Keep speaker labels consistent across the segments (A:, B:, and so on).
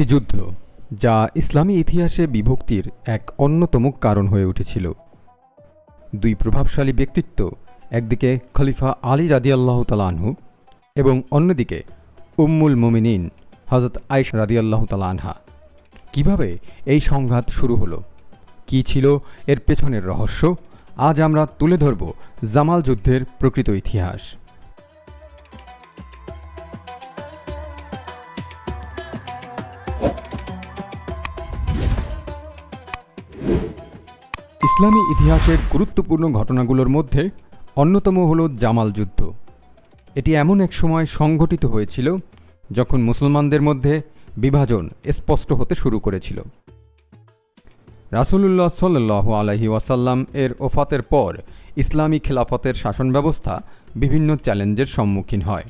A: একটি যুদ্ধ, যা ইসলামী ইতিহাসে বিভক্তির এক অন্যতম কারণ হয়ে উঠেছিল। দুই প্রভাবশালী ব্যক্তিত্ব, একদিকে খলিফা আলী রাদিয়াল্লাহ তালানহু এবং অন্যদিকে উম্মুল মোমিনিন হজরত আইস রাদিয়াল্লাহ তালানহা কীভাবে এই সংঘাত শুরু হলো? কি ছিল এর পেছনের রহস্য? আজ আমরা তুলে ধরব জামাল যুদ্ধের প্রকৃত ইতিহাস। ইসলামী ইতিহাসের গুরুত্বপূর্ণ ঘটনাগুলোর মধ্যে অন্যতম হল জামাল যুদ্ধ। এটি এমন এক সময় সংঘটিত হয়েছিল যখন মুসলমানদের মধ্যে বিভাজন স্পষ্ট হতে শুরু করেছিল। রাসূলুল্লাহ সাল্লাহ আলহি ওয়াসাল্লাম এর ওফাতের পর ইসলামী খেলাফতের শাসন ব্যবস্থা বিভিন্ন চ্যালেঞ্জের সম্মুখীন হয়।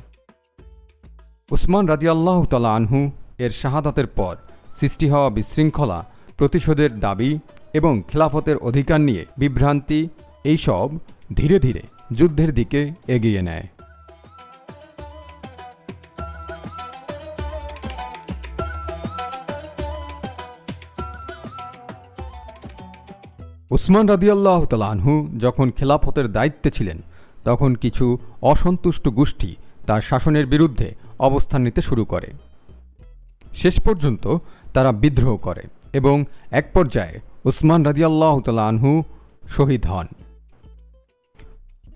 A: উসমান রাদিয়াল্লাহ তালা আনহু এর শাহাদাতের পর সৃষ্টি হওয়া বিশৃঙ্খলা প্রতিশোধের দাবি এবং খেলাফতের অধিকার নিয়ে বিভ্রান্তি, এইসব ধীরে ধীরে যুদ্ধের দিকে এগিয়ে নেয়। উসমান রাদিয়াল্লাহ তালানহু যখন খেলাফতের দায়িত্বে ছিলেন, তখন কিছু অসন্তুষ্ট গোষ্ঠী তার শাসনের বিরুদ্ধে অবস্থান নিতে শুরু করে। শেষ পর্যন্ত তারা বিদ্রোহ করে এবং এক পর্যায়ে উসমান রাদিয়াল্লাহ তালানহু শহীদ হন।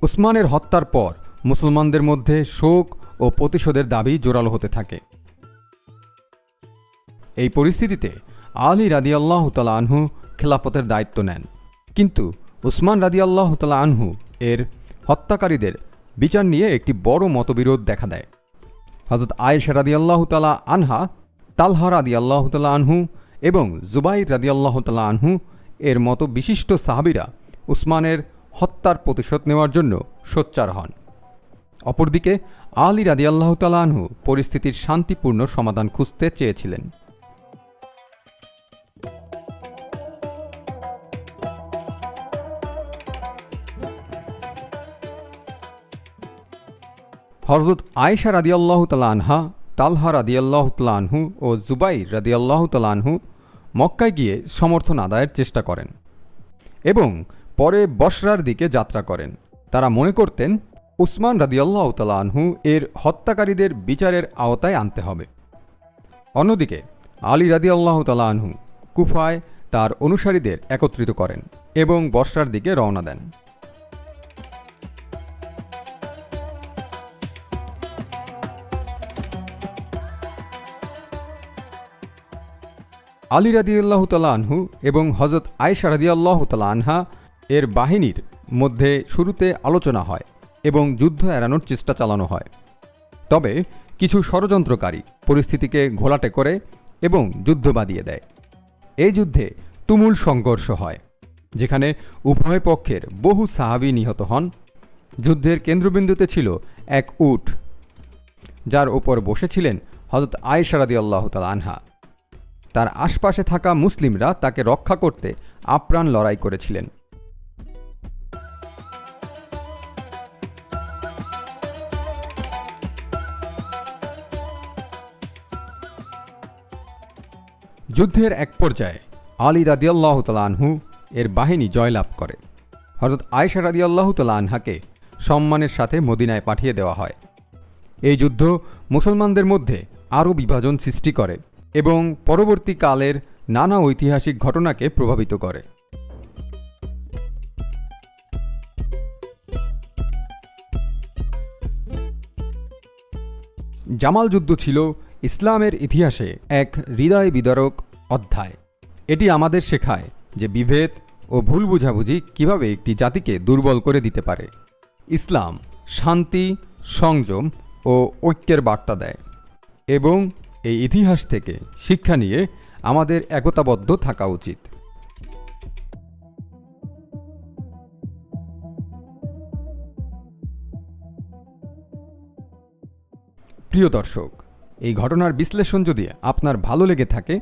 A: উসমানের হত্যার পর মুসলমানদের মধ্যে শোক ও প্রতিশোধের দাবি জোরালো হতে থাকে। এই পরিস্থিতিতে আলী রাদিয়াল্লাহ তালা আনহু খেলাফতের দায়িত্ব নেন। কিন্তু উসমান রাদিয়াল্লাহ তালা আনহু এর হত্যাকারীদের বিচার নিয়ে একটি বড় মতবিরোধ দেখা দেয়। হজরত আয়েশা রাদিয়াল্লাহ তালা আনহা, তালহা রাদিয়াল্লাহ তালা আনহু এবং জুবাইর রাদিয়াল্লাহ তালা আনহু এর মতো বিশিষ্ট সাহাবিরা উসমানের হত্যার প্রতিশোধ নেওয়ার জন্য সোচ্চার হন। অপরদিকে আলী রাদিয়াল্লাহ তালা আনহু পরিস্থিতির শান্তিপূর্ণ সমাধান খুঁজতে চেয়েছিলেন। হজরত আয়েশা রাদিয়াল্লাহ তালা আনহা, তালহা রাদিয়াল্লাহ তালা আনহু ও জুবাইর রাদিয়াল্লাহ তালা আনহু মক্কায় গিয়ে সমর্থন আদায়ের চেষ্টা করেন এবং পরে বসরার দিকে যাত্রা করেন। তারা মনে করতেন, উসমান রাদিয়াল্লাহ আনহু এর হত্যাকারীদের বিচারের আওতায় আনতে হবে। অন্যদিকে, আলী রাদিয়াল্লাহ আনহু কুফায় তার অনুসারীদের একত্রিত করেন এবং বসরার দিকে রওনা দেন। আলী রাদিয়াল্লাহ তালা আনহু এবং হজরত আয়সা রাদিয়াল্লাহ তালা আনহা এর বাহিনীর মধ্যে শুরুতে আলোচনা হয় এবং যুদ্ধ এড়ানোর চেষ্টা চালানো হয়। তবে কিছু ষড়যন্ত্রকারী পরিস্থিতিকে ঘোলাটে করে এবং যুদ্ধ বাঁধিয়ে দেয়। এই যুদ্ধে তুমুল সংঘর্ষ হয়, যেখানে উভয় পক্ষের বহু সাহাবি নিহত হন। যুদ্ধের কেন্দ্রবিন্দুতে ছিল এক উট, যার ওপর বসেছিলেন হজরত আয়েশারাদি আল্লাহ তাল আনহা। তার আশপাশে থাকা মুসলিমরা তাকে রক্ষা করতে আপ্রাণ লড়াই করেছিলেন। যুদ্ধের এক পর্যায়ে আলী রাদিয়াল্লাহ আনহু এর বাহিনী জয়লাভ করে। হজরত আয়েশা রাদিয়াল্লাহ আনহাকে সম্মানের সাথে মদিনায় পাঠিয়ে দেওয়া হয়। এই যুদ্ধ মুসলমানদের মধ্যে আরও বিভাজন সৃষ্টি করে। এবং পরবর্তীকালের নানা ঐতিহাসিক ঘটনাকে প্রভাবিত করে। জামাল যুদ্ধ ছিল ইসলামের ইতিহাসে এক হৃদয় বিদারক অধ্যায়। এটি আমাদের শেখায় যে বিভেদ ও ভুল বুঝাবুঝি কীভাবে একটি জাতিকে দুর্বল করে দিতে পারে। ইসলাম শান্তি, সংযম ও ঐক্যের বার্তা দেয় এবং এই ইতিহাস থেকে শিক্ষা নিয়ে আমাদের একতাবদ্ধ থাকা উচিত। প্রিয় দর্শক, এই ঘটনার বিশ্লেষণ যদি আপনার ভালো লেগে থাকে,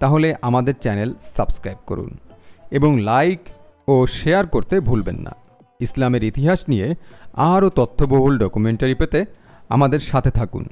A: তাহলে আমাদের চ্যানেল সাবস্ক্রাইব করুন এবং লাইক ও শেয়ার করতে ভুলবেন না। ইসলামের ইতিহাস নিয়ে আরও তথ্যবহুল ডকুমেন্টারি পেতে আমাদের সাথে থাকুন।